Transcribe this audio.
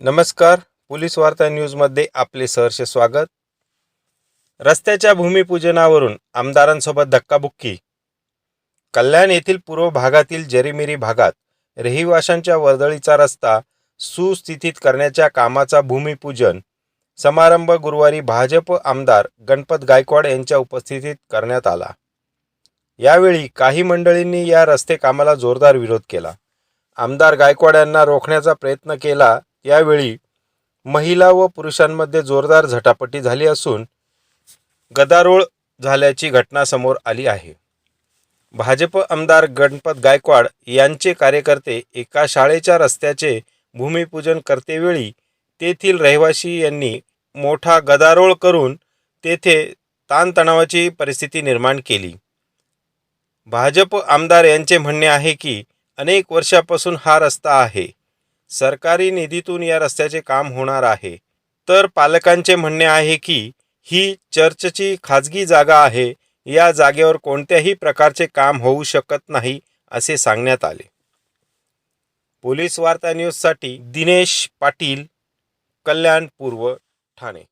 नमस्कार पोलीस वार्ता न्यूजमध्ये आपले सहर्ष स्वागत. रस्त्याच्या भूमिपूजनावरून आमदारांसोबत धक्काबुक्की. कल्याण येथील पूर्व भागातील जरीमिरी भागात रहिवाशांच्या वर्दळीचा रस्ता सुस्थितीत करण्याच्या कामाचा भूमिपूजन समारंभ गुरुवारी भाजप आमदार गणपत गायकवाड यांच्या उपस्थितीत करण्यात आला. यावेळी काही मंडळींनी या रस्ते कामाला जोरदार विरोध केला. आमदार गायकवाड यांना रोखण्याचा प्रयत्न केला यावेळी महिला व पुरुषांमध्ये जोरदार झटापटी झाली असून गदारोळ झाल्याची घटना समोर आली आहे. भाजप आमदार गणपत गायकवाड यांचे कार्यकर्ते एका शाळेच्या रस्त्याचे भूमिपूजन करतेवेळी तेथील रहिवासी यांनी मोठा गदारोळ करून तेथे ताणतणावाची परिस्थिती निर्माण केली. भाजप आमदार यांचे म्हणणे आहे की अनेक वर्षापासून हा रस्ता आहे. सरकारी निधीतून या रस्त्याचे काम होणार आहे. तर पालकांचे म्हणणे आहे की ही चर्चची खाजगी जागा आहे. या जागेवर कोणत्याही प्रकारचे काम होऊ शकत नाही असे सांगण्यात आले. पोलीस वार्ता न्यूजसाठी दिनेश पाटील कल्याण पूर्व ठाणे.